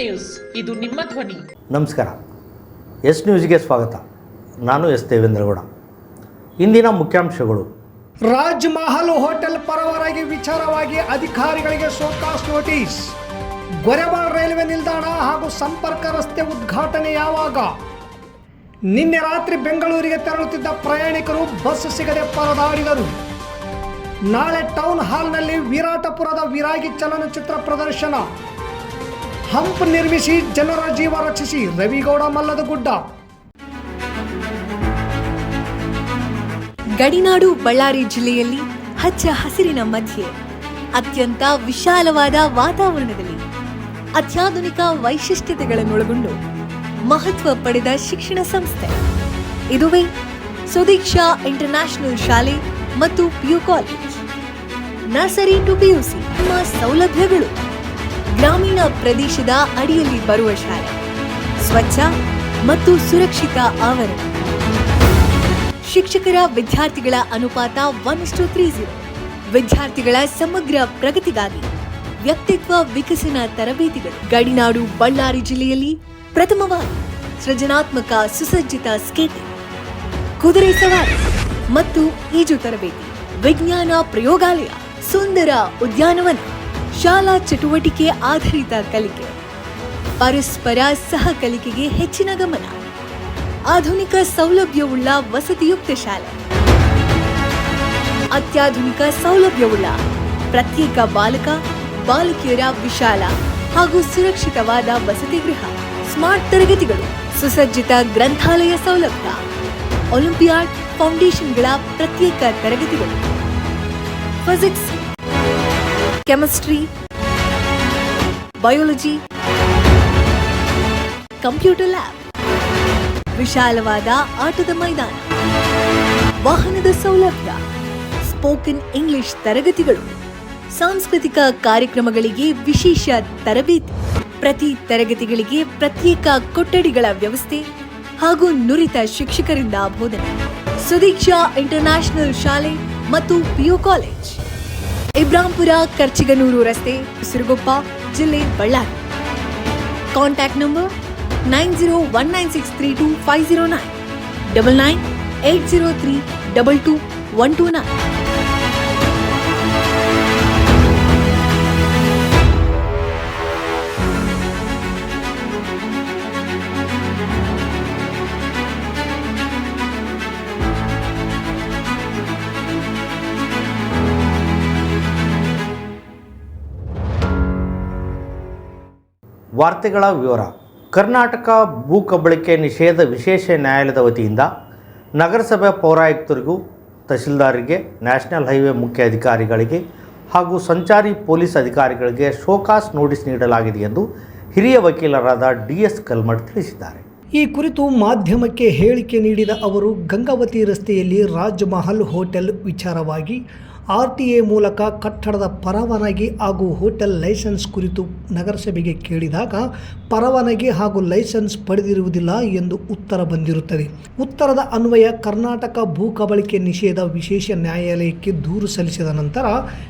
News. ಇದು ನಿಮ್ಮ ಧ್ವನಿ. ನಮಸ್ಕಾರ. ಎಸ್ ನ್ಯೂಸ್ಗೆ ಸ್ವಾಗತ. ನಾನು ಎಸ್ ದೇವೇಂದ್ರಗೌಡ. ಇಂದಿನ ಮುಖ್ಯಾಂಶಗಳು. ರಾಜ್ ಮಹಲ್ ಹೋಟೆಲ್ ಪರವರಾಗಿ ವಿಚಾರವಾಗಿ ಅಧಿಕಾರಿಗಳಿಗೆ ಶೋಕಾಸ್ ನೋಟಿಸ್. ಗೊರೆಬಾಳ್ ರೈಲ್ವೆ ನಿಲ್ದಾಣ ಹಾಗೂ ಸಂಪರ್ಕ ರಸ್ತೆ ಉದ್ಘಾಟನೆ ಯಾವಾಗ? ನಿನ್ನೆ ರಾತ್ರಿ ಬೆಂಗಳೂರಿಗೆ ತೆರಳುತ್ತಿದ್ದ ಪ್ರಯಾಣಿಕರು ಬಸ್ ಸಿಗದೆ ಪರದಾಡಿದರು. ನಾಳೆ ಟೌನ್ ಹಾಲ್ನಲ್ಲಿ ವಿರಾಟಪುರದ ವಿರಾಗಿ ಚಲನಚಿತ್ರ ಪ್ರದರ್ಶನ. ಹಂಪ್ ನಿರ್ಮಿಸಿ ಜನರ ಜೀವ ರಕ್ಷಿಸಿ ರವಿಗೌಡ ಮಲ್ಲದಗುಡ್ಡ ಗಡಿನಾಡು, ಬಳ್ಳಾರಿ ಜಿಲ್ಲೆಯಲ್ಲಿ ಹಚ್ಚ ಹಸಿರಿನ ಮಧ್ಯೆ, ಅತ್ಯಂತ ವಿಶಾಲವಾದ ವಾತಾವರಣದಲ್ಲಿ ಅತ್ಯಾಧುನಿಕ ವೈಶಿಷ್ಟ್ಯತೆಗಳನ್ನೊಳಗೊಂಡು ಮಹತ್ವ ಪಡೆದ ಶಿಕ್ಷಣ ಸಂಸ್ಥೆ. ಇದುವೇ ಸುದೀಕ್ಷಾ ಇಂಟರ್ನ್ಯಾಷನಲ್ ಶಾಲೆ ಮತ್ತು PU college. Nursery to PUC, ನಮ್ಮ ಸೌಲಭ್ಯಗಳು. ಗ್ರಾಮೀಣ ಪ್ರದೇಶದ ಅಡಿಯಲ್ಲಿ ಬರುವ ಶಾಲೆ. ಸ್ವಚ್ಛ ಮತ್ತು ಸುರಕ್ಷಿತ ಆವರಣ. ಶಿಕ್ಷಕರ ವಿದ್ಯಾರ್ಥಿಗಳ ಅನುಪಾತ ಒನ್ ಟು ತ್ರೀ ಜೀರೋ ವಿದ್ಯಾರ್ಥಿಗಳ ಸಮಗ್ರ ಪ್ರಗತಿಗಾಗಿ ವ್ಯಕ್ತಿತ್ವ ವಿಕಸನ ತರಬೇತಿಗಳು. ಗಡಿನಾಡು, ಬಳ್ಳಾರಿ ಜಿಲ್ಲೆಯಲ್ಲಿ ಪ್ರಥಮವಾಗಿ ಸೃಜನಾತ್ಮಕ ಸುಸಜ್ಜಿತ ಸ್ಕೇಟಿಂಗ್, ಕುದುರೆ ಸವಾರಿ ಮತ್ತು ಈಜು ತರಬೇತಿ. ವಿಜ್ಞಾನ ಪ್ರಯೋಗಾಲಯ ಸುಂದರ ಉದ್ಯಾನವನ. ಶಾಲಾ ಚಟುವಟಿಕೆ ಆಧಾರಿತ ಕಲಿಕೆ. ಪರಸ್ಪರ ಸಹ ಕಲಿಕೆಗೆ ಹೆಚ್ಚಿನ ಗಮನ. ಆಧುನಿಕ ಸೌಲಭ್ಯವುಳ್ಳ ವಸತಿಯುಕ್ತ ಶಾಲೆ. ಅತ್ಯಾಧುನಿಕ ಸೌಲಭ್ಯವುಳ್ಳ ಪ್ರತ್ಯೇಕ ಬಾಲಕ, ಬಾಲಕಿಯರ ವಿಶಾಲ ಹಾಗೂ ಸುರಕ್ಷಿತವಾದ ವಸತಿ ಗೃಹ, ಸ್ಮಾರ್ಟ್ ತರಗತಿಗಳು, ಸುಸಜ್ಜಿತ ಗ್ರಂಥಾಲಯ ಸೌಲಭ್ಯ, ಒಲಿಂಪಿಯಾಡ್ ಫೌಂಡೇಶನ್ಗಳ ಪ್ರತ್ಯೇಕ ತರಗತಿಗಳು. Physics chemistry, biology, computer lab. ವಿಶಾಲವಾದ ಆಟದ ಮೈದಾನ, ವಾಹನದ ಸೌಲಭ್ಯ, ಸ್ಪೋಕನ್ ಇಂಗ್ಲಿಷ್ ತರಗತಿಗಳು, ಸಾಂಸ್ಕೃತಿಕ ಕಾರ್ಯಕ್ರಮಗಳಿಗೆ ವಿಶೇಷ ತರಬೇತಿ, ಪ್ರತಿ ತರಗತಿಗಳಿಗೆ ಪ್ರತ್ಯೇಕ ಕೊಠಡಿಗಳ ವ್ಯವಸ್ಥೆ ಹಾಗೂ ನುರಿತ ಶಿಕ್ಷಕರಿಂದ ಬೋಧನೆ. ಸುದೀಕ್ಷಾ ಇಂಟರ್ನ್ಯಾಷನಲ್ ಶಾಲೆ ಮತ್ತು ಪಿಯು ಕಾಲೇಜ್. ಇಬ್ರಾಂಪುರ ಕರ್ಚಿಗನೂರು ರಸ್ತೆ ಸಿರುಗೊಪ್ಪ ಜಿಲ್ಲೆ Ballari. Contact number nine zero one nine six three two five zero nine, double nine eight zero three double two one two nine. ವಾರ್ತೆಗಳ ವಿವರ. ಕರ್ನಾಟಕ ಭೂ ಕಬಳಿಕೆ ನಿಷೇಧ ವಿಶೇಷ ನ್ಯಾಯಾಲಯದ ವತಿಯಿಂದ ನಗರಸಭೆ ಪೌರಾಯುಕ್ತರಿಗೂ ತಹಶೀಲ್ದಾರಿಗೆ ನ್ಯಾಷನಲ್ ಹೈವೇ ಮುಖ್ಯ ಅಧಿಕಾರಿಗಳಿಗೆ ಹಾಗೂ ಸಂಚಾರಿ ಪೊಲೀಸ್ ಅಧಿಕಾರಿಗಳಿಗೆ ಶೋಕಾಸ್ ನೋಟಿಸ್ ನೀಡಲಾಗಿದೆ ಎಂದು ಹಿರಿಯ ವಕೀಲರಾದ ಡಿ ಎಸ್ ಕಲ್ಮಠ್ ತಿಳಿಸಿದ್ದಾರೆ. ಈ ಕುರಿತು ಮಾಧ್ಯಮಕ್ಕೆ ಹೇಳಿಕೆ ನೀಡಿದ ಅವರು, ಗಂಗಾವತಿ ರಸ್ತೆಯಲ್ಲಿ ರಾಜ್ಮಹಲ್ ಹೋಟೆಲ್ ವಿಚಾರವಾಗಿ ಆರ್ ಟಿ ಎ ಮೂಲಕ ಕಟ್ಟಡದ ಪರವಾನಗಿ ಹಾಗೂ ಹೋಟೆಲ್ ಲೈಸೆನ್ಸ್ ಕುರಿತು ನಗರಸಭೆಗೆ ಕೇಳಿದಾಗ, ಪರವಾನಗಿ ಹಾಗೂ ಲೈಸೆನ್ಸ್ ಪಡೆದಿರುವುದಿಲ್ಲ ಎಂದು ಉತ್ತರ ಬಂದಿರುತ್ತದೆ. ಉತ್ತರದ ಅನ್ವಯ, ಕರ್ನಾಟಕ ಭೂ ಕಬಳಿಕೆ ನಿಷೇಧ ವಿಶೇಷ ನ್ಯಾಯಾಲಯಕ್ಕೆ ದೂರು ಸಲ್ಲಿಸಿದ ನಂತರ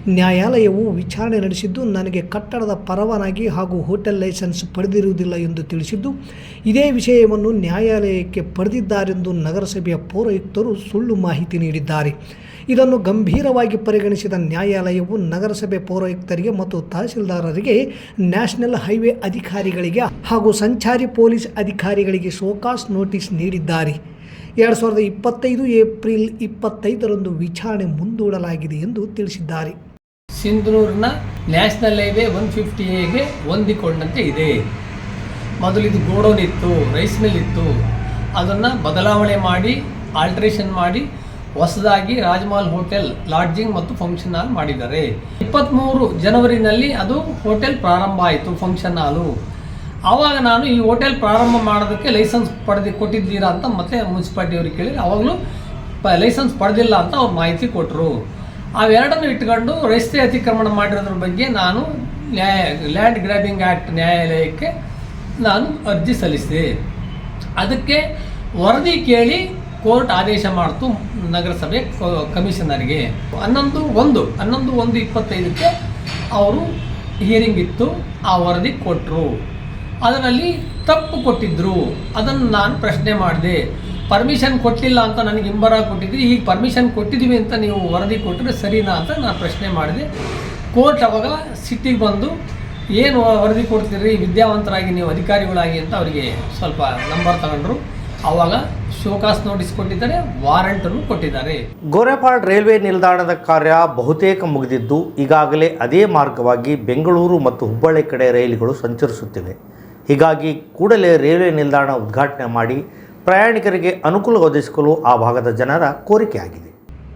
ನ್ಯಾಯಾಲಯವು ವಿಚಾರಣೆ ನಡೆಸಿದ್ದು, ನನಗೆ ಕಟ್ಟಡದ ಪರವಾನಗಿ ಹಾಗೂ ಹೋಟೆಲ್ ಲೈಸೆನ್ಸ್ ಪಡೆದಿರುವುದಿಲ್ಲ ಎಂದು ತಿಳಿಸಿದ್ದು, ಇದೇ ವಿಷಯವನ್ನು ನ್ಯಾಯಾಲಯಕ್ಕೆ ಪಡೆದಿದ್ದಾರೆಂದು ನಗರಸಭೆಯ ಪೌರಾಯುಕ್ತರು ಸುಳ್ಳು ಮಾಹಿತಿ ನೀಡಿದ್ದಾರೆ. ಇದನ್ನು ಗಂಭೀರವಾಗಿ ಪರಿಗಣಿಸಿದ ನ್ಯಾಯಾಲಯವು ನಗರಸಭೆ ಪೌರಾಯುಕ್ತರಿಗೆ ಮತ್ತು ತಹಸೀಲ್ದಾರರಿಗೆ, ನ್ಯಾಷನಲ್ ಹೈವೇ ಅಧಿಕಾರಿಗಳಿಗೆ ಹಾಗೂ ಸಂಚಾರಿ ಪೊಲೀಸ್ ಅಧಿಕಾರಿಗಳಿಗೆ ಶೋಕಾಸ್ ನೋಟಿಸ್ ನೀಡಿದ್ದಾರೆ. ಎರಡು ಸಾವಿರದ ಇಪ್ಪತ್ತೈದು ಏಪ್ರಿಲ್ ಇಪ್ಪತ್ತೈದರಂದು ವಿಚಾರಣೆ ಮುಂದೂಡಲಾಗಿದೆ ಎಂದು ತಿಳಿಸಿದ್ದಾರೆ. ಸಿಂಧನೂರಿನ ನ್ಯಾಷನಲ್ ಹೈವೇ ಒನ್ ಫಿಫ್ಟಿ ಎಗೆ ಹೊಂದಿಕೊಂಡಂತೆ ಇದೆ. ಮೊದಲು ಇದು ಗೋಡೌನ್ ಇತ್ತು ರೈಸ್ ಮಿಲ್ ಇತ್ತು. ಅದನ್ನು ಬದಲಾವಣೆ ಮಾಡಿ, ಆಲ್ಟ್ರೇಷನ್ ಮಾಡಿ ಹೊಸದಾಗಿ ರಾಜ್ಮಹಲ್ ಹೋಟೆಲ್ ಲಾಡ್ಜಿಂಗ್ ಮತ್ತು ಫಂಕ್ಷನ್ ಹಾಲ್ ಮಾಡಿದ್ದಾರೆ. ಇಪ್ಪತ್ತ್ಮೂರು ಜನವರಿನಲ್ಲಿ ಅದು ಹೋಟೆಲ್ ಪ್ರಾರಂಭ ಆಯಿತು, ಫಂಕ್ಷನ್ ಹಾಲು. ಆವಾಗ ನಾನು ಈ ಹೋಟೆಲ್ ಪ್ರಾರಂಭ ಮಾಡೋದಕ್ಕೆ ಲೈಸೆನ್ಸ್ ಪಡೆದು, ಕೊಟ್ಟಿದ್ದೀರಾ ಅಂತ ಮತ್ತೆ ಮುನ್ಸಿಪಾಲ್ಟಿ ಅವ್ರಿಗೆ ಕೇಳಿ ಅವಾಗಲೂ ಪ, ಲೈಸೆನ್ಸ್ ಪಡೆದಿಲ್ಲ ಅಂತ ಅವ್ರು ಮಾಹಿತಿ ಕೊಟ್ಟರು ಅವೆರಡನ್ನು ಇಟ್ಕೊಂಡು ರಸ್ತೆ ಅತಿಕ್ರಮಣ ಮಾಡಿರೋದ್ರ ಬಗ್ಗೆ ನಾನು ನ್ಯಾಯ, ಲ್ಯಾಂಡ್ ಗ್ರ್ಯಾಬಿಂಗ್ ಆ್ಯಕ್ಟ್ ನ್ಯಾಯಾಲಯಕ್ಕೆ ನಾನು ಅರ್ಜಿ ಸಲ್ಲಿಸಿದೆ. ಅದಕ್ಕೆ ವರದಿ ಕೇಳಿ ಕೋರ್ಟ್ ಆದೇಶ ಮಾಡಿತು ನಗರಸಭೆ ಕಮಿಷನರ್ಗೆ. ಹನ್ನೊಂದು ಒಂದು ಹನ್ನೊಂದು ಒಂದು ಇಪ್ಪತ್ತೈದಕ್ಕೆ ಅವರು ಹಿಯರಿಂಗ್ ಇತ್ತು, ಆ ವರದಿ ಕೊಟ್ಟರು ಅದರಲ್ಲಿ ತಪ್ಪು ಕೊಟ್ಟಿದ್ದರು ಅದನ್ನು ನಾನು ಪ್ರಶ್ನೆ ಮಾಡಿದೆ. ಪರ್ಮಿಷನ್ ಕೊಟ್ಟಿಲ್ಲ ಅಂತ ನನಗೆ ಹಿಂಬರ ಕೊಟ್ಟಿದ್ರಿ ಈಗ ಪರ್ಮಿಷನ್ ಕೊಟ್ಟಿದ್ದೀವಿ ಅಂತ ನೀವು ವರದಿ ಕೊಟ್ಟರೆ ಸರಿನಾ ಅಂತ ನಾನು ಪ್ರಶ್ನೆ ಮಾಡಿದೆ. ಕೋರ್ಟ್ ಅವಾಗ ಸಿಟ್ಟಿಗೆ ಬಂದು, ಏನು ವರದಿ ಕೊಡ್ತೀರಿ, ವಿದ್ಯಾವಂತರಾಗಿ ನೀವು ಅಧಿಕಾರಿಗಳಾಗಿ ಅಂತ ಅವರಿಗೆ ಸ್ವಲ್ಪ ನಂಬರ್ ತಗೊಂಡ್ರು. ಆವಾಗ ಶೋಕಾಸ್ ನೋಟಿಸ್ ಕೊಟ್ಟಿದ್ದಾರೆ ವಾರಂಟನ್ನು ಕೊಟ್ಟಿದ್ದಾರೆ. ಗೋರೆಪಾಡ್ ರೈಲ್ವೆ ನಿಲ್ದಾಣದ ಕಾರ್ಯ ಬಹುತೇಕ ಮುಗಿದಿದ್ದು, ಈಗಾಗಲೇ ಅದೇ ಮಾರ್ಗವಾಗಿ ಬೆಂಗಳೂರು ಮತ್ತು ಹುಬ್ಬಳ್ಳಿ ಕಡೆ ರೈಲುಗಳು ಸಂಚರಿಸುತ್ತಿವೆ. ಹೀಗಾಗಿ ಕೂಡಲೇ ರೈಲ್ವೆ ನಿಲ್ದಾಣ ಉದ್ಘಾಟನೆ ಮಾಡಿ ಪ್ರಯಾಣಿಕರಿಗೆ ಅನುಕೂಲ ಒದಗಿಸಲು ಆ ಭಾಗದ ಜನರ ಕೋರಿಕೆಯಾಗಿದೆ.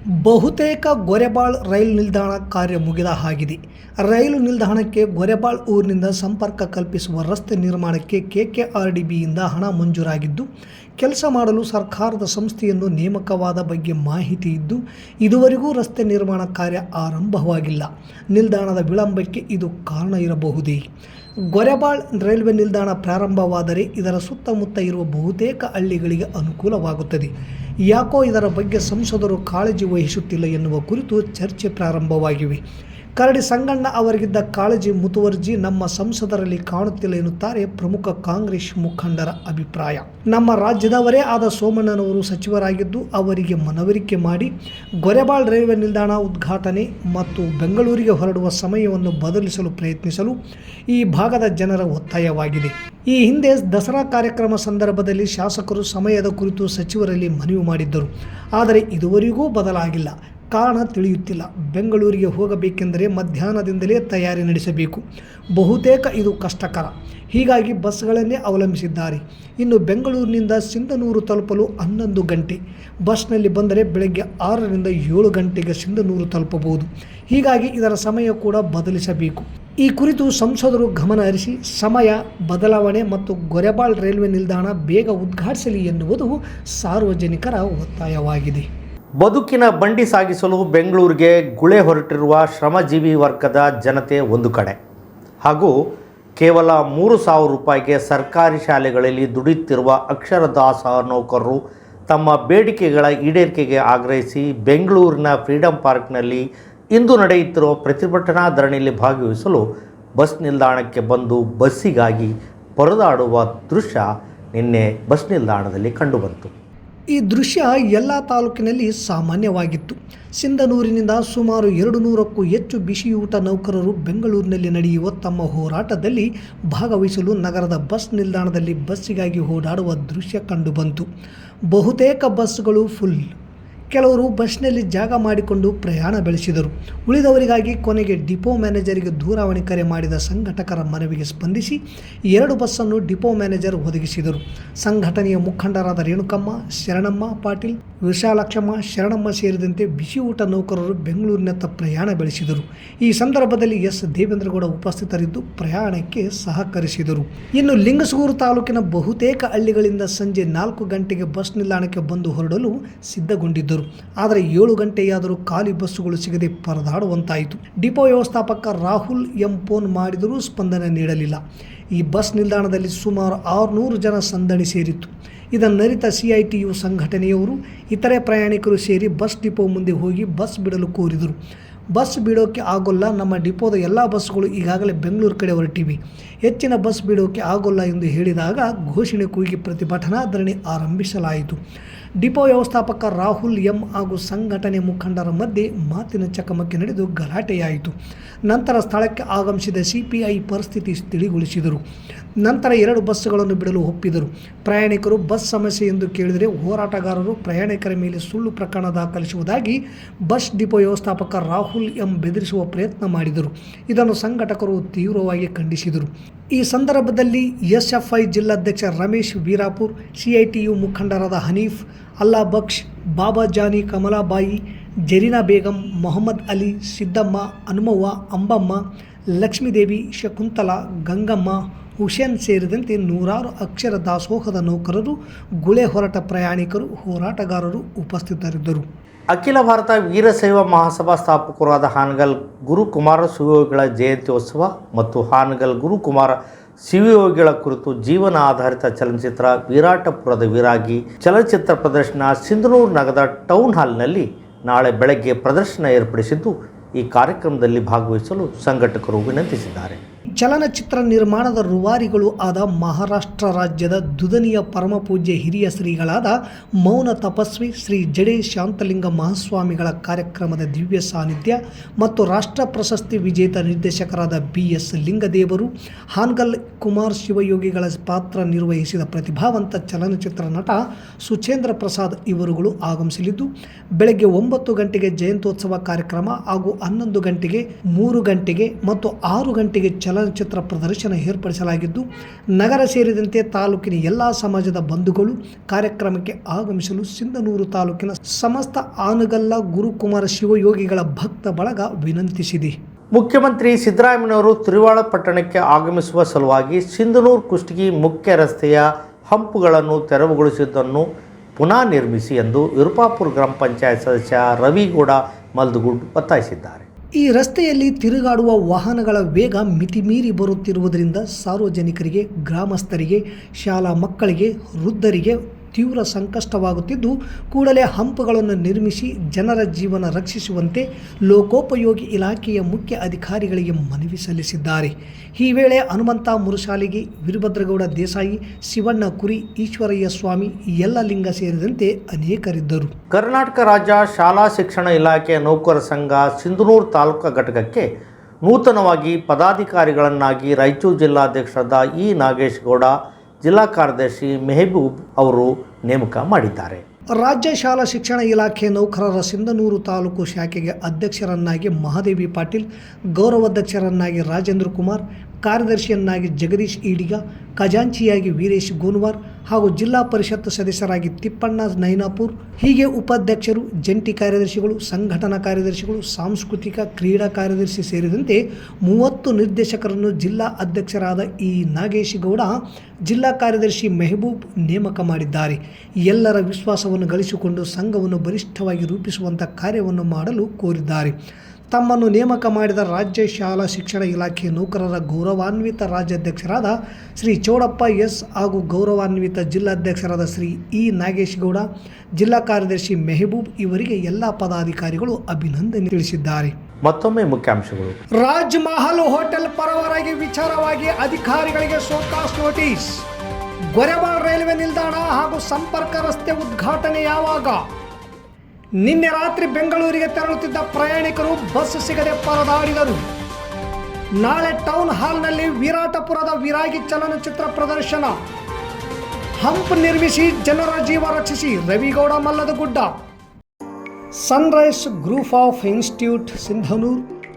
ಬಹುತೇಕ ಗೊರೆಬಾಳ್ ರೈಲು ನಿಲ್ದಾಣ ಕಾರ್ಯ ಮುಗಿದ ಹಾಗಿದೆ. ರೈಲು ನಿಲ್ದಾಣಕ್ಕೆ ಗೊರೆಬಾಳ್ ಊರಿನಿಂದ ಸಂಪರ್ಕ ಕಲ್ಪಿಸುವ ರಸ್ತೆ ನಿರ್ಮಾಣಕ್ಕೆ ಕೆಕೆಆರ್ಡಿಬಿಯಿಂದ ಹಣ ಮಂಜೂರಾಗಿದ್ದು, ಕೆಲಸ ಮಾಡಲು ಸರ್ಕಾರದ ಸಂಸ್ಥೆಯನ್ನು ನೇಮಕವಾದ ಬಗ್ಗೆ ಮಾಹಿತಿ ಇದ್ದು, ಇದುವರೆಗೂ ರಸ್ತೆ ನಿರ್ಮಾಣ ಕಾರ್ಯ ಆರಂಭವಾಗಿಲ್ಲ. ನಿಲ್ದಾಣದ ವಿಳಂಬಕ್ಕೆ ಇದು ಕಾರಣ ಇರಬಹುದೇ? ಗೊರೆಬಾಳ್ ರೈಲ್ವೆ ನಿಲ್ದಾಣ ಪ್ರಾರಂಭವಾದರೆ ಇದರ ಸುತ್ತಮುತ್ತ ಇರುವ ಬಹುತೇಕ ಹಳ್ಳಿಗಳಿಗೆ ಅನುಕೂಲವಾಗುತ್ತದೆ. ಯಾಕೋ ಇದರ ಬಗ್ಗೆ ಸಂಸದರು ಕಾಳಜಿ ವಹಿಸುತ್ತಿಲ್ಲ ಎನ್ನುವ ಕುರಿತು ಚರ್ಚೆ ಪ್ರಾರಂಭವಾಗಿವೆ. ಕರಡಿ ಸಂಗಣ್ಣ ಅವರಿಗಿದ್ದ ಕಾಳಜಿ ಮುತುವರ್ಜಿ ನಮ್ಮ ಸಂಸದರಲ್ಲಿ ಕಾಣುತ್ತಿಲ್ಲ ಎನ್ನುತ್ತಾರೆ ಪ್ರಮುಖ ಕಾಂಗ್ರೆಸ್ ಮುಖಂಡರ ಅಭಿಪ್ರಾಯ. ನಮ್ಮ ರಾಜ್ಯದವರೇ ಆದ ಸೋಮಣ್ಣನವರು ಸಚಿವರಾಗಿದ್ದು ಅವರಿಗೆ ಮನವರಿಕೆ ಮಾಡಿ ಗೊರೆಬಾಳ್ ರೈಲ್ವೆ ನಿಲ್ದಾಣ ಉದ್ಘಾಟನೆ ಮತ್ತು ಬೆಂಗಳೂರಿಗೆ ಹೊರಡುವ ಸಮಯವನ್ನು ಬದಲಿಸಲು ಪ್ರಯತ್ನಿಸಲು ಈ ಭಾಗದ ಜನರ ಒತ್ತಾಯವಾಗಿದೆ. ಈ ಹಿಂದೆ ದಸರಾ ಕಾರ್ಯಕ್ರಮ ಸಂದರ್ಭದಲ್ಲಿ ಶಾಸಕರು ಸಮಯದ ಕುರಿತು ಸಚಿವರಲ್ಲಿ ಮನವಿ ಮಾಡಿದ್ದರು. ಆದರೆ ಇದುವರೆಗೂ ಬದಲಾಗಿಲ್ಲ. ಕಾರಣ ತಿಳಿಯುತ್ತಿಲ್ಲ. ಬೆಂಗಳೂರಿಗೆ ಹೋಗಬೇಕೆಂದರೆ ಮಧ್ಯಾಹ್ನದಿಂದಲೇ ತಯಾರಿ ನಡೆಸಬೇಕು. ಬಹುತೇಕ ಇದು ಕಷ್ಟಕರ. ಹೀಗಾಗಿ ಬಸ್ಗಳನ್ನೇ ಅವಲಂಬಿಸಿದ್ದಾರೆ. ಇನ್ನು ಬೆಂಗಳೂರಿನಿಂದ ಸಿಂಧನೂರು ತಲುಪಲು ಹನ್ನೊಂದು ಗಂಟೆ. ಬಸ್ನಲ್ಲಿ ಬಂದರೆ ಬೆಳಗ್ಗೆ ಆರರಿಂದ ಏಳು ಗಂಟೆಗೆ ಸಿಂಧನೂರು ತಲುಪಬಹುದು. ಹೀಗಾಗಿ ಇದರ ಸಮಯ ಕೂಡ ಬದಲಿಸಬೇಕು. ಈ ಕುರಿತು ಸಂಸದರು ಗಮನ ಹರಿಸಿ, ಸಮಯ, ಬದಲಾವಣೆ ಮತ್ತು ಗೊರೆಬಾಳ್ ರೈಲ್ವೆ ನಿಲ್ದಾಣ ಬೇಗ ಉದ್ಘಾಟಿಸಲಿ ಎನ್ನುವುದು ಸಾರ್ವಜನಿಕರ ಒತ್ತಾಯವಾಗಿದೆ. ಬದುಕಿನ ಬಂಡಿ ಸಾಗಿಸಲು ಬೆಂಗಳೂರಿಗೆ ಗುಳೆ ಹೊರಟಿರುವ ಶ್ರಮಜೀವಿ ವರ್ಗದ ಜನತೆ ಒಂದು ಕಡೆ. ಹಾಗೂ ಕೇವಲ ಮೂರು ಸಾವಿರ ರೂಪಾಯಿಗೆ ಸರ್ಕಾರಿ ಶಾಲೆಗಳಲ್ಲಿ ದುಡಿಯುತ್ತಿರುವ ಅಕ್ಷರದಾಸ ನೌಕರರು ತಮ್ಮ ಬೇಡಿಕೆಗಳ ಈಡೇರಿಕೆಗೆ ಆಗ್ರಹಿಸಿ ಬೆಂಗಳೂರಿನ ಫ್ರೀಡಂ ಪಾರ್ಕ್ನಲ್ಲಿ ಇಂದು ನಡೆಯುತ್ತಿರುವ ಪ್ರತಿಭಟನಾ ಧರಣಿಯಲ್ಲಿ ಭಾಗವಹಿಸಲು ಬಸ್ ನಿಲ್ದಾಣಕ್ಕೆ ಬಂದು ಬಸ್ಸಿಗಾಗಿ ಪರದಾಡುವ ದೃಶ್ಯ ನಿನ್ನೆ ಬಸ್ ನಿಲ್ದಾಣದಲ್ಲಿ ಕಂಡುಬಂತು ಈ ದೃಶ್ಯ ಎಲ್ಲ ತಾಲೂಕಿನಲ್ಲಿ ಸಾಮಾನ್ಯವಾಗಿತ್ತು. ಸಿಂಧನೂರಿನಿಂದ ಸುಮಾರು ಎರಡು ನೂರಕ್ಕೂ ಹೆಚ್ಚು ಬಿಸಿಯೂಟ ನೌಕರರು ಬೆಂಗಳೂರಿನಲ್ಲಿ ನಡೆಯುವ ತಮ್ಮ ಹೋರಾಟದಲ್ಲಿ ಭಾಗವಹಿಸಲು ನಗರದ ಬಸ್ ನಿಲ್ದಾಣದಲ್ಲಿ ಬಸ್ಸಿಗಾಗಿ ಓಡಾಡುವ ದೃಶ್ಯ ಕಂಡುಬಂತು. ಬಹುತೇಕ ಬಸ್ಗಳು ಫುಲ್ ಕೆಲವರು ಬಸ್ನಲ್ಲಿ ಜಾಗ ಮಾಡಿಕೊಂಡು ಪ್ರಯಾಣ ಬೆಳೆಸಿದರು. ಉಳಿದವರಿಗಾಗಿ ಕೊನೆಗೆ ಡಿಪೋ ಮ್ಯಾನೇಜರಿಗೆ ದೂರವಾಣಿ ಕರೆ ಮಾಡಿದ ಸಂಘಟಕರ ಮನವಿಗೆ ಸ್ಪಂದಿಸಿ ಎರಡು ಬಸ್ಸನ್ನು ಡಿಪೋ ಮ್ಯಾನೇಜರ್ ಒದಗಿಸಿದರು. ಸಂಘಟನೆಯ ಮುಖಂಡರಾದ ರೇಣುಕಮ್ಮ, ಶರಣಮ್ಮ ಪಾಟೀಲ್, ವಿಶಾಲಾಕ್ಷಮ್ಮ, ಶರಣಮ್ಮ ಸೇರಿದಂತೆ ಬಿಸಿ ಊಟ ನೌಕರರು ಬೆಂಗಳೂರಿನತ್ತ ಪ್ರಯಾಣ ಬೆಳೆಸಿದರು. ಈ ಸಂದರ್ಭದಲ್ಲಿ ಎಸ್. ದೇವೇಂದ್ರಗೌಡ ಉಪಸ್ಥಿತರಿದ್ದು ಪ್ರಯಾಣಕ್ಕೆ ಸಹಕರಿಸಿದರು. ಇನ್ನು ಲಿಂಗಸಗೂರು ತಾಲೂಕಿನ ಬಹುತೇಕ ಹಳ್ಳಿಗಳಿಂದ ಸಂಜೆ ನಾಲ್ಕು ಗಂಟೆಗೆ ಬಸ್ ನಿಲ್ದಾಣಕ್ಕೆ ಬಂದು ಹೊರಡಲು ಸಿದ್ಧಗೊಂಡಿದ್ದರು. ಆದರೆ ಏಳು ಗಂಟೆಯಾದರೂ ಖಾಲಿ ಬಸ್ಸುಗಳು ಸಿಗದೆ ಪರದಾಡುವಂತಾಯಿತು. ಡಿಪೋ ವ್ಯವಸ್ಥಾಪಕ ರಾಹುಲ್ ಎಂ ಫೋನ್ ಮಾಡಿದರೂ ಸ್ಪಂದನೆ ನೀಡಲಿಲ್ಲ. ಈ ಬಸ್ ನಿಲ್ದಾಣದಲ್ಲಿ ಸುಮಾರು ಆರುನೂರು ಜನ ಸಂದಣಿ ಸೇರಿತ್ತು. ಇದನ್ನರಿತ ಸಿ ಐ ಟಿ ಯು ಸಂಘಟನೆಯವರು, ಇತರೆ ಪ್ರಯಾಣಿಕರು ಸೇರಿ ಬಸ್ ಡಿಪೋ ಮುಂದೆ ಹೋಗಿ ಬಸ್ ಬಿಡಲು ಕೋರಿದರು. ಬಸ್ ಬಿಡೋಕ್ಕೆ ಆಗೋಲ್ಲ, ನಮ್ಮ ಡಿಪೋದ ಎಲ್ಲ ಬಸ್ಗಳು ಈಗಾಗಲೇ ಬೆಂಗಳೂರು ಕಡೆ ಹೊರಟಿವೆ. ಹೆಚ್ಚಿನ ಬಸ್ ಬಿಡೋಕೆ ಆಗೋಲ್ಲ ಎಂದು ಹೇಳಿದಾಗ ಘೋಷಣೆ ಕೂಗಿ ಪ್ರತಿಭಟನಾ ಧರಣಿ ಆರಂಭಿಸಲಾಯಿತು. ಡಿಪೋ ವ್ಯವಸ್ಥಾಪಕ ರಾಹುಲ್ ಎಂ ಹಾಗೂ ಸಂಘಟನೆ ಮುಖಂಡರ ಮಧ್ಯೆ ಮಾತಿನ ಚಕಮಕಿ ನಡೆದು ಗಲಾಟೆಯಾಯಿತು. ನಂತರ ಸ್ಥಳಕ್ಕೆ ಆಗಮಿಸಿದ ಸಿಪಿಐ ಪರಿಸ್ಥಿತಿ ತಿಳಿಗೊಳಿಸಿದರು. ನಂತರ ಎರಡು ಬಸ್ಸುಗಳನ್ನು ಬಿಡಲು ಒಪ್ಪಿದರು. ಪ್ರಯಾಣಿಕರು ಬಸ್ ಸಮಸ್ಯೆ ಎಂದು ಕೇಳಿದರೆ ಹೋರಾಟಗಾರರು ಪ್ರಯಾಣಿಕರ ಮೇಲೆ ಸುಳ್ಳು ಪ್ರಕರಣ ದಾಖಲಿಸುವುದಾಗಿ ಬಸ್ ಡಿಪೋ ವ್ಯವಸ್ಥಾಪಕ ರಾಹುಲ್ ಎಂ ಬೆದರಿಸುವ ಪ್ರಯತ್ನ ಮಾಡಿದರು. ಇದನ್ನು ಸಂಘಟಕರು ತೀವ್ರವಾಗಿ ಖಂಡಿಸಿದರು. ಈ ಸಂದರ್ಭದಲ್ಲಿ ಎಸ್ಎಫ್ಐ ಜಿಲ್ಲಾಧ್ಯಕ್ಷ ರಮೇಶ್ ವೀರಾಪುರ್, ಸಿಐಟಿಯು ಮುಖಂಡರಾದ ಹನೀಫ್, ಅಲ್ಲಾ ಬಕ್ಷ್, ಬಾಬಾ ಜಾನಿ, ಕಮಲಾಬಾಯಿ, ಜರೀನಾ ಬೇಗಂ, ಮೊಹಮ್ಮದ್ ಅಲಿ, ಸಿದ್ದಮ್ಮ, ಹನುಮವ್ವ, ಅಂಬಮ್ಮ, ಲಕ್ಷ್ಮೀದೇವಿ, ಶಕುಂತಲಾ, ಗಂಗಮ್ಮ, ಹುಸೇನ್ ಸೇರಿದಂತೆ ನೂರಾರು ಅಕ್ಷರ ದಾಸೋಹದ ನೌಕರರು, ಗುಳೆ ಹೊರಟ ಪ್ರಯಾಣಿಕರು, ಹೋರಾಟಗಾರರು ಉಪಸ್ಥಿತರಿದ್ದರು. ಅಖಿಲ ಭಾರತ ವೀರಶೈವ ಮಹಾಸಭಾ ಸ್ಥಾಪಕರಾದ ಹಾನಗಲ್ ಗುರುಕುಮಾರ ಶಿವಯೋಗಿಗಳ ಜಯಂತ್ಯೋತ್ಸವ ಮತ್ತು ಹಾನಗಲ್ ಗುರುಕುಮಾರ ಶಿವಯೋಗಿಗಳ ಕುರಿತು ಜೀವನ ಆಧಾರಿತ ಚಲನಚಿತ್ರ ವಿರಾಟಪುರದ ವಿರಾಗಿ ಚಲನಚಿತ್ರ ಪ್ರದರ್ಶನ ಸಿಂಧನೂರು ನಗರದ ಟೌನ್ ಹಾಲ್ನಲ್ಲಿ ನಾಳೆ ಬೆಳಗ್ಗೆ ಪ್ರದರ್ಶನ ಏರ್ಪಡಿಸಿದ್ದು ಈ ಕಾರ್ಯಕ್ರಮದಲ್ಲಿ ಭಾಗವಹಿಸಲು ಸಂಘಟಕರು ವಿನಂತಿಸಿದ್ದಾರೆ. ಚಲನಚಿತ್ರ ನಿರ್ಮಾಣದ ರುವಾರಿಗಳು ಆದ ಮಹಾರಾಷ್ಟ್ರ ರಾಜ್ಯದ ದುದನಿಯ ಪರಮಪೂಜ್ಯ ಹಿರಿಯ ಶ್ರೀಗಳಾದ ಮೌನ ತಪಸ್ವಿ ಶ್ರೀ ಜಡೆ ಶಾಂತಲಿಂಗ ಮಹಾಸ್ವಾಮಿಗಳ ಕಾರ್ಯಕ್ರಮದ ದಿವ್ಯ ಸಾನ್ನಿಧ್ಯ ಮತ್ತು ರಾಷ್ಟ್ರ ಪ್ರಶಸ್ತಿ ವಿಜೇತ ನಿರ್ದೇಶಕರಾದ ಬಿ ಎಸ್ ಲಿಂಗದೇವರು, ಹಾನ್ಗಲ್ ಕುಮಾರ್ ಶಿವಯೋಗಿಗಳ ಪಾತ್ರ ನಿರ್ವಹಿಸಿದ ಪ್ರತಿಭಾವಂತ ಚಲನಚಿತ್ರ ನಟ ಸುಚೇಂದ್ರ ಪ್ರಸಾದ್ ಇವರುಗಳು ಆಗಮಿಸಲಿದ್ದು, ಬೆಳಗ್ಗೆ ಒಂಬತ್ತು ಗಂಟೆಗೆ ಜಯಂತೋತ್ಸವ ಕಾರ್ಯಕ್ರಮ ಹಾಗೂ ಹನ್ನೊಂದು ಗಂಟೆಗೆ ಮೂರು ಗಂಟೆಗೆ ಮತ್ತು ಆರು ಗಂಟೆಗೆ ಚಲನಚಿತ್ರ ಪ್ರದರ್ಶನ ಏರ್ಪಡಿಸಲಾಗಿದ್ದು, ನಗರ ಸೇರಿದಂತೆ ತಾಲೂಕಿನ ಎಲ್ಲ ಸಮಾಜದ ಬಂಧುಗಳು ಕಾರ್ಯಕ್ರಮಕ್ಕೆ ಆಗಮಿಸಲು ಸಿಂಧನೂರು ತಾಲೂಕಿನ ಸಮಸ್ತ ಆನಗಲ್ಲ ಗುರುಕುಮಾರ ಶಿವಯೋಗಿಗಳ ಭಕ್ತ ಬಳಗ ವಿನಂತಿಸಿದೆ. ಮುಖ್ಯಮಂತ್ರಿ ಸಿದ್ದರಾಮಯ್ಯನವರು ತಿರುವಾಳ ಪಟ್ಟಣಕ್ಕೆ ಆಗಮಿಸುವ ಸಲುವಾಗಿ ಸಿಂಧನೂರು ಕುಷ್ಟಗಿ ಮುಖ್ಯ ರಸ್ತೆಯ ಹಂಪುಗಳನ್ನು ತೆರವುಗೊಳಿಸಿದ್ದನ್ನು ಪುನಃ ನಿರ್ಮಿಸಿ ಎಂದು ವಿರುಪಾಪುರ ಗ್ರಾಮ ಪಂಚಾಯತ್ ಸದಸ್ಯ ರವಿಗೌಡ ಮಲ್ದಗುಡ್ ಒತ್ತಾಯಿಸಿದ್ದಾರೆ. ಈ ರಸ್ತೆಯಲ್ಲಿ ತಿರುಗಾಡುವ ವಾಹನಗಳ ವೇಗ ಮಿತಿಮೀರಿ ಬರುತ್ತಿರುವುದರಿಂದ ಸಾರ್ವಜನಿಕರಿಗೆ ಗ್ರಾಮಸ್ಥರಿಗೆ ಶಾಲಾ ಮಕ್ಕಳಿಗೆ ವೃದ್ಧರಿಗೆ ತೀವ್ರ ಸಂಕಷ್ಟವಾಗುತ್ತಿದ್ದು, ಕೂಡಲೇ ಹಂಪುಗಳನ್ನು ನಿರ್ಮಿಸಿ ಜನರ ಜೀವನ ರಕ್ಷಿಸುವಂತೆ ಲೋಕೋಪಯೋಗಿ ಇಲಾಖೆಯ ಮುಖ್ಯ ಅಧಿಕಾರಿಗಳಿಗೆ ಮನವಿ ಸಲ್ಲಿಸಿದ್ದಾರೆ. ಈ ವೇಳೆ ಹನುಮಂತ ಮುರುಶಾಲಿಗೆ ವೀರಭದ್ರಗೌಡ ದೇಸಾಯಿ, ಶಿವಣ್ಣ ಕುರಿ, ಈಶ್ವರಯ್ಯ ಸ್ವಾಮಿ ಎಲ್ಲ ಲಿಂಗ ಸೇರಿದಂತೆ ಅನೇಕರಿದ್ದರು. ಕರ್ನಾಟಕ ರಾಜ್ಯ ಶಾಲಾ ಶಿಕ್ಷಣ ಇಲಾಖೆಯ ನೌಕರ ಸಂಘ ಸಿಂಧನೂರು ತಾಲೂಕು ಘಟಕಕ್ಕೆ ನೂತನವಾಗಿ ಪದಾಧಿಕಾರಿಗಳನ್ನಾಗಿ ರಾಯಚೂರು ಜಿಲ್ಲಾಧ್ಯಕ್ಷರಾದ ಇ ನಾಗೇಶ್ ಗೌಡ ಜಿಲ್ಲಾ ಕಾರ್ಯದರ್ಶಿ ಮೆಹಬೂಬ್ ಅವರು ನೇಮಕ ಮಾಡಿದ್ದಾರೆ. ರಾಜ್ಯ ಶಾಲಾ ಶಿಕ್ಷಣ ಇಲಾಖೆ ನೌಕರರ ಸಿಂಧನೂರು ತಾಲೂಕು ಶಾಖೆಗೆ ಅಧ್ಯಕ್ಷರನ್ನಾಗಿ ಮಹಾದೇವಿ ಪಾಟೀಲ್, ಗೌರವಾಧ್ಯಕ್ಷರನ್ನಾಗಿ ರಾಜೇಂದ್ರ ಕುಮಾರ್, ಕಾರ್ಯದರ್ಶಿಯನ್ನಾಗಿ ಜಗದೀಶ್ ಈಡಿಗ, ಖಜಾಂಚಿಯಾಗಿ ವೀರೇಶ್ ಗೋನ್ವಾರ್ ಹಾಗೂ ಜಿಲ್ಲಾ ಪರಿಷತ್ ಸದಸ್ಯರಾಗಿ ತಿಪ್ಪಣ್ಣ ನೈನಾಪುರ್, ಹೀಗೆ ಉಪಾಧ್ಯಕ್ಷರು, ಜಂಟಿ ಕಾರ್ಯದರ್ಶಿಗಳು, ಸಂಘಟನಾ ಕಾರ್ಯದರ್ಶಿಗಳು, ಸಾಂಸ್ಕೃತಿಕ ಕ್ರೀಡಾ ಕಾರ್ಯದರ್ಶಿ ಸೇರಿದಂತೆ ಮೂವತ್ತು ನಿರ್ದೇಶಕರನ್ನು ಜಿಲ್ಲಾ ಅಧ್ಯಕ್ಷರಾದ ಈ ನಾಗೇಶ್ ಗೌಡ ಜಿಲ್ಲಾ ಕಾರ್ಯದರ್ಶಿ ಮೆಹಬೂಬ್ ನೇಮಕ ಮಾಡಿದ್ದಾರೆ. ಎಲ್ಲರ ವಿಶ್ವಾಸವನ್ನು ಗಳಿಸಿಕೊಂಡು ಸಂಘವನ್ನು ಬಲಿಷ್ಠವಾಗಿ ರೂಪಿಸುವಂಥ ಕಾರ್ಯವನ್ನು ಮಾಡಲು ಕೋರಿದ್ದಾರೆ. ತಮ್ಮನ್ನು ನೇಮಕ ಮಾಡಿದ ರಾಜ್ಯ ಶಾಲಾ ಶಿಕ್ಷಣ ಇಲಾಖೆ ನೌಕರರ ಗೌರವಾನ್ವಿತ ರಾಜ್ಯಾಧ್ಯಕ್ಷರಾದ ಶ್ರೀ ಚೌಡಪ್ಪ ಎಸ್ ಹಾಗೂ ಗೌರವಾನ್ವಿತ ಜಿಲ್ಲಾಧ್ಯಕ್ಷರಾದ ಶ್ರೀ ಇ ನಾಗೇಶ್ಗೌಡ ಜಿಲ್ಲಾ ಕಾರ್ಯದರ್ಶಿ ಮೆಹಬೂಬ್ ಇವರಿಗೆ ಎಲ್ಲ ಪದಾಧಿಕಾರಿಗಳು ಅಭಿನಂದನೆ ತಿಳಿಸಿದ್ದಾರೆ. ಮತ್ತೊಮ್ಮೆ ಮುಖ್ಯಾಂಶಗಳು. ರಾಜ್ ಮಹಲ್ ಹೋಟೆಲ್ ಪರವರಾಗಿ ವಿಚಾರವಾಗಿ ಅಧಿಕಾರಿಗಳಿಗೆ ಸೋಕಾಸ್ ನೋಟಿಸ್. ಗೊರೆಮಾಳ್ ರೈಲ್ವೆ ನಿಲ್ದಾಣ ಹಾಗೂ ಸಂಪರ್ಕ ರಸ್ತೆ ಉದ್ಘಾಟನೆ ಯಾವಾಗ? ನಿನ್ನೆ ರಾತ್ರಿ ಬೆಂಗಳೂರಿಗೆ ತೆರಳುತ್ತಿದ್ದ ಪ್ರಯಾಣಿಕರು ಬಸ್ ಸಿಗದೆ ಪರದಾಡಿದರು. ನಾಳೆ ಟೌನ್ ಹಾಲ್ನಲ್ಲಿ ವಿರಾಟಪುರದ ವಿರಾಗಿ ಚಲನಚಿತ್ರ ಪ್ರದರ್ಶನ. ಹಂಪ್ ನಿರ್ಮಿಸಿ ಜನರ ಜೀವ ರಕ್ಷಿಸಿ Ravigowda Malladagudda. Sunrise group of institute Sindhanur.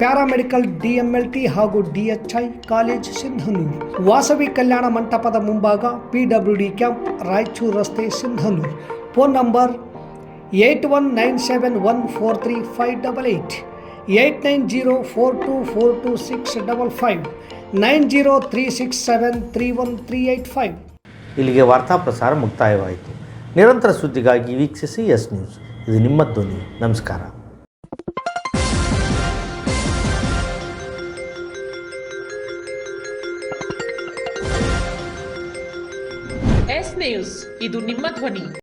paramedical DMLT ಹಾಗೂ ಡಿಎಚ್ಐ ಕಾಲೇಜ್ ಸಿಂಧನೂರು. ವಾಸವಿ ಕಲ್ಯಾಣ ಮಂಟಪದ ಮುಂಭಾಗ ಪಿಡಬ್ಲ್ಯೂಡಿ ಕ್ಯಾಂಪ್ ರಾಯಚೂರು ರಸ್ತೆ Sindhanur. Phone number eight one nine seven one four three five double eight eight nine zero four two four two six double five, nine zero three six seven three one three eight five. ಇಲ್ಲಿಗೆ ವಾರ್ತಾ ಪ್ರಸಾರ ಮುಕ್ತಾಯವಾಯಿತು. ನಿರಂತರ ಸುದ್ದಿಗಾಗಿ ವೀಕ್ಷಿಸಿ S news. ಇದು ನಿಮ್ಮ ಧ್ವನಿ. ನಮಸ್ಕಾರ. ಇದು ನಿಮ್ಮ ಧ್ವನಿ.